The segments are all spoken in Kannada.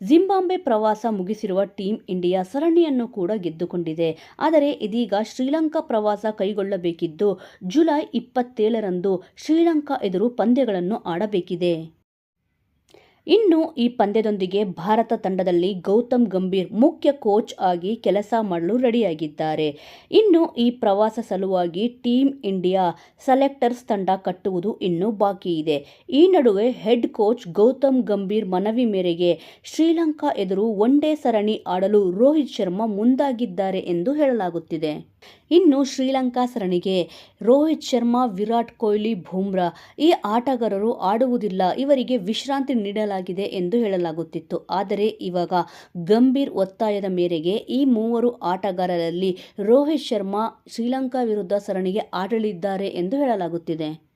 ಜಿಂಬಾಬ್ವೆ ಪ್ರವಾಸ ಮುಗಿಸಿರುವ ಟೀಂ ಇಂಡಿಯಾ ಸರಣಿಯನ್ನು ಕೂಡ ಗೆದ್ದುಕೊಂಡಿದೆ. ಆದರೆ ಇದೀಗ ಶ್ರೀಲಂಕಾ ಪ್ರವಾಸ ಕೈಗೊಳ್ಳಬೇಕಿದ್ದು ಜುಲೈ ಇಪ್ಪತ್ತೇಳರಂದು ಶ್ರೀಲಂಕಾ ಎದುರು ಪಂದ್ಯಗಳನ್ನು ಆಡಬೇಕಿದೆ. ಇನ್ನು ಈ ಪಂದ್ಯದೊಂದಿಗೆ ಭಾರತ ತಂಡದಲ್ಲಿ ಗೌತಮ್ ಗಂಭೀರ್ ಮುಖ್ಯ ಕೋಚ್ ಆಗಿ ಕೆಲಸ ಮಾಡಲು ರೆಡಿಯಾಗಿದ್ದಾರೆ. ಇನ್ನು ಈ ಪ್ರವಾಸ ಸಲುವಾಗಿ ಟೀಂ ಇಂಡಿಯಾ ಸೆಲೆಕ್ಟರ್ಸ್ ತಂಡ ಕಟ್ಟುವುದು ಇನ್ನೂ ಬಾಕಿ ಇದೆ. ಈ ನಡುವೆ ಹೆಡ್ ಕೋಚ್ ಗೌತಮ್ ಗಂಭೀರ್ ಮನವಿ ಮೇರೆಗೆ ಶ್ರೀಲಂಕಾ ಎದುರು ಒನ್ಡೇ ಸರಣಿ ಆಡಲು ರೋಹಿತ್ ಶರ್ಮಾ ಮುಂದಾಗಿದ್ದಾರೆ ಎಂದು ಹೇಳಲಾಗುತ್ತಿದೆ. ಇನ್ನು ಶ್ರೀಲಂಕಾ ಸರಣಿಗೆ ರೋಹಿತ್ ಶರ್ಮಾ, ವಿರಾಟ್ ಕೊಹ್ಲಿ, ಬೂಮ್ರಾ ಈ ಆಟಗಾರರು ಆಡುವುದಿಲ್ಲ. ಇವರಿಗೆ ವಿಶ್ರಾಂತಿ ನೀಡಲಾಗಿದೆ. ಎಂದು ಹೇಳಲಾಗುತ್ತಿತ್ತು. ಆದರೆ ಇವಾಗ ಗಂಭೀರ್ ಒತ್ತಾಯದ ಮೇರೆಗೆ ಈ ಮೂವರು ಆಟಗಾರರಲ್ಲಿ ರೋಹಿತ್ ಶರ್ಮಾ ಶ್ರೀಲಂಕಾ ವಿರುದ್ಧ ಸರಣಿಗೆ ಆಡಲಿದ್ದಾರೆ ಎಂದು ಹೇಳಲಾಗುತ್ತಿದೆ.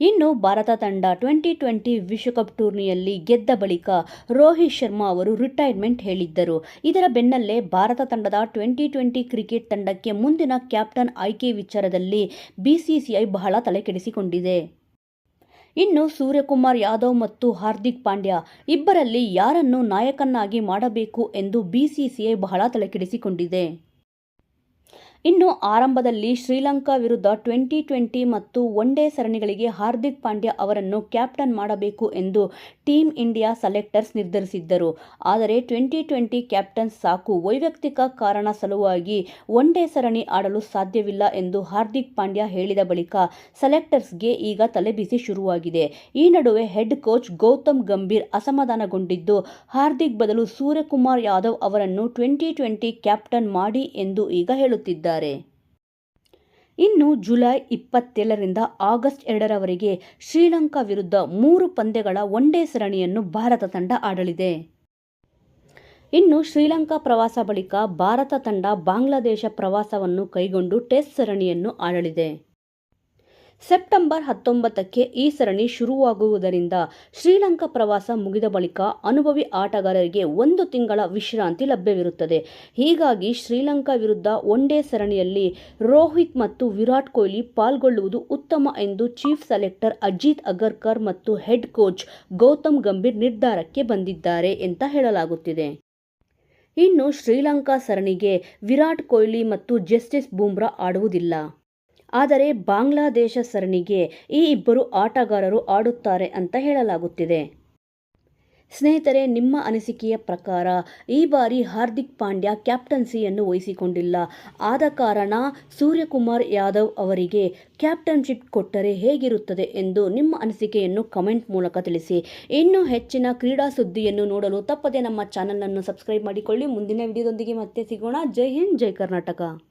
ಇನ್ನು ಭಾರತ ತಂಡ ಟ್ವೆಂಟಿ ಟ್ವೆಂಟಿ ವಿಶ್ವಕಪ್ ಟೂರ್ನಿಯಲ್ಲಿ ಗೆದ್ದ ಬಳಿಕ ರೋಹಿತ್ ಶರ್ಮಾ ಅವರು ರಿಟೈರ್ಮೆಂಟ್ ಹೇಳಿದ್ದರು. ಇದರ ಬೆನ್ನಲ್ಲೇ ಭಾರತ ತಂಡದ ಟ್ವೆಂಟಿ ಟ್ವೆಂಟಿ ಕ್ರಿಕೆಟ್ ತಂಡಕ್ಕೆ ಮುಂದಿನ ಕ್ಯಾಪ್ಟನ್ ಆಯ್ಕೆ ವಿಚಾರದಲ್ಲಿ ಬಿಸಿಸಿಐ ಬಹಳ ತಲೆಕೆಡಿಸಿಕೊಂಡಿದೆ. ಇನ್ನು ಸೂರ್ಯಕುಮಾರ್ ಯಾದವ್ ಮತ್ತು ಹಾರ್ದಿಕ್ ಪಾಂಡ್ಯ ಇಬ್ಬರಲ್ಲಿ ಯಾರನ್ನು ನಾಯಕನ್ನಾಗಿ ಮಾಡಬೇಕು ಎಂದು ಬಿಸಿಸಿಐ ಬಹಳ ತಲೆಕೆಡಿಸಿಕೊಂಡಿದೆ. ಇನ್ನು ಆರಂಭದಲ್ಲಿ ಶ್ರೀಲಂಕಾ ವಿರುದ್ಧ ಟ್ವೆಂಟಿ ಟ್ವೆಂಟಿ ಮತ್ತು ಒನ್ಡೇ ಸರಣಿಗಳಿಗೆ ಹಾರ್ದಿಕ್ ಪಾಂಡ್ಯ ಅವರನ್ನು ಕ್ಯಾಪ್ಟನ್ ಮಾಡಬೇಕು ಎಂದು ಟೀಂ ಇಂಡಿಯಾ ಸೆಲೆಕ್ಟರ್ಸ್ ನಿರ್ಧರಿಸಿದ್ದರು. ಆದರೆ ಟ್ವೆಂಟಿ ಟ್ವೆಂಟಿ ಕ್ಯಾಪ್ಟನ್ ಸಾಕು ವೈಯಕ್ತಿಕ ಕಾರಣ ಸಲುವಾಗಿ ಒನ್ಡೇ ಸರಣಿ ಆಡಲು ಸಾಧ್ಯವಿಲ್ಲ ಎಂದು ಹಾರ್ದಿಕ್ ಪಾಂಡ್ಯ ಹೇಳಿದ ಬಳಿಕ ಸೆಲೆಕ್ಟರ್ಸ್ಗೆ ಈಗ ತಲೆಬಿಸಿ ಶುರುವಾಗಿದೆ. ಈ ನಡುವೆ ಹೆಡ್ ಕೋಚ್ ಗೌತಮ್ ಗಂಭೀರ್ ಅಸಮಾಧಾನಗೊಂಡಿದ್ದು, ಹಾರ್ದಿಕ್ ಬದಲು ಸೂರ್ಯಕುಮಾರ್ ಯಾದವ್ ಅವರನ್ನು ಟ್ವೆಂಟಿ ಟ್ವೆಂಟಿ ಕ್ಯಾಪ್ಟನ್ ಮಾಡಿ ಎಂದು ಈಗ ಹೇಳುತ್ತಿದ್ದಾರೆ ಇನ್ನು ಜುಲೈ ಇಪ್ಪತ್ತೇಳರಿಂದ ಆಗಸ್ಟ್ ಎರಡರವರೆಗೆ ಶ್ರೀಲಂಕಾ ವಿರುದ್ಧ ಮೂರು ಪಂದ್ಯಗಳ ಒನ್ಡೇ ಸರಣಿಯನ್ನು ಭಾರತ ತಂಡ ಆಡಲಿದೆ. ಇನ್ನು ಶ್ರೀಲಂಕಾ ಪ್ರವಾಸ ಬಳಿಕ ಭಾರತ ತಂಡ ಬಾಂಗ್ಲಾದೇಶ ಪ್ರವಾಸವನ್ನು ಕೈಗೊಂಡು ಟೆಸ್ಟ್ ಸರಣಿಯನ್ನು ಆಡಲಿದೆ. ಸೆಪ್ಟೆಂಬರ್ ಹತ್ತೊಂಬತ್ತಕ್ಕೆ ಈ ಸರಣಿ ಶುರುವಾಗುವುದರಿಂದ ಶ್ರೀಲಂಕಾ ಪ್ರವಾಸ ಮುಗಿದ ಬಳಿಕ ಅನುಭವಿ ಆಟಗಾರರಿಗೆ ಒಂದು ತಿಂಗಳ ವಿಶ್ರಾಂತಿ ಲಭ್ಯವಿರುತ್ತದೆ. ಹೀಗಾಗಿ ಶ್ರೀಲಂಕಾ ವಿರುದ್ಧ ಒನ್ಡೇ ಸರಣಿಯಲ್ಲಿ ರೋಹಿತ್ ಮತ್ತು ವಿರಾಟ್ ಕೊಹ್ಲಿ ಪಾಲ್ಗೊಳ್ಳುವುದು ಉತ್ತಮ ಎಂದು ಚೀಫ್ ಸೆಲೆಕ್ಟರ್ ಅಜಿತ್ ಅಗರ್ಕರ್ ಮತ್ತು ಹೆಡ್ ಕೋಚ್ ಗೌತಮ್ ಗಂಭೀರ್ ನಿರ್ಧಾರಕ್ಕೆ ಬಂದಿದ್ದಾರೆ ಅಂತ ಹೇಳಲಾಗುತ್ತಿದೆ. ಇನ್ನು ಶ್ರೀಲಂಕಾ ಸರಣಿಗೆ ವಿರಾಟ್ ಕೊಹ್ಲಿ ಮತ್ತು ಜಸ್ಟಿಸ್ ಬೂಮ್ರಾ ಆಡುವುದಿಲ್ಲ. ಆದರೆ ಬಾಂಗ್ಲಾದೇಶ ಸರಣಿಗೆ ಈ ಇಬ್ಬರು ಆಟಗಾರರು ಆಡುತ್ತಾರೆ ಅಂತ ಹೇಳಲಾಗುತ್ತಿದೆ. ಸ್ನೇಹಿತರೆ, ನಿಮ್ಮ ಅನಿಸಿಕೆಯ ಪ್ರಕಾರ ಈ ಬಾರಿ ಹಾರ್ದಿಕ್ ಪಾಂಡ್ಯ ಕ್ಯಾಪ್ಟನ್ಸಿಯನ್ನು ವಹಿಸಿಕೊಂಡಿಲ್ಲ. ಆದ ಕಾರಣ ಸೂರ್ಯಕುಮಾರ್ ಯಾದವ್ ಅವರಿಗೆ ಕ್ಯಾಪ್ಟನ್ಶಿಪ್ ಕೊಟ್ಟರೆ ಹೇಗಿರುತ್ತದೆ ಎಂದು ನಿಮ್ಮ ಅನಿಸಿಕೆಯನ್ನು ಕಮೆಂಟ್ ಮೂಲಕ ತಿಳಿಸಿ. ಇನ್ನೂ ಹೆಚ್ಚಿನ ಕ್ರೀಡಾ ಸುದ್ದಿಯನ್ನು ನೋಡಲು ತಪ್ಪದೆ ನಮ್ಮ ಚಾನಲನ್ನು ಸಬ್ಸ್ಕ್ರೈಬ್ ಮಾಡಿಕೊಳ್ಳಿ. ಮುಂದಿನ ವಿಡಿಯೋದೊಂದಿಗೆ ಮತ್ತೆ ಸಿಗೋಣ. ಜೈ ಹಿಂದ್, ಜೈ ಕರ್ನಾಟಕ.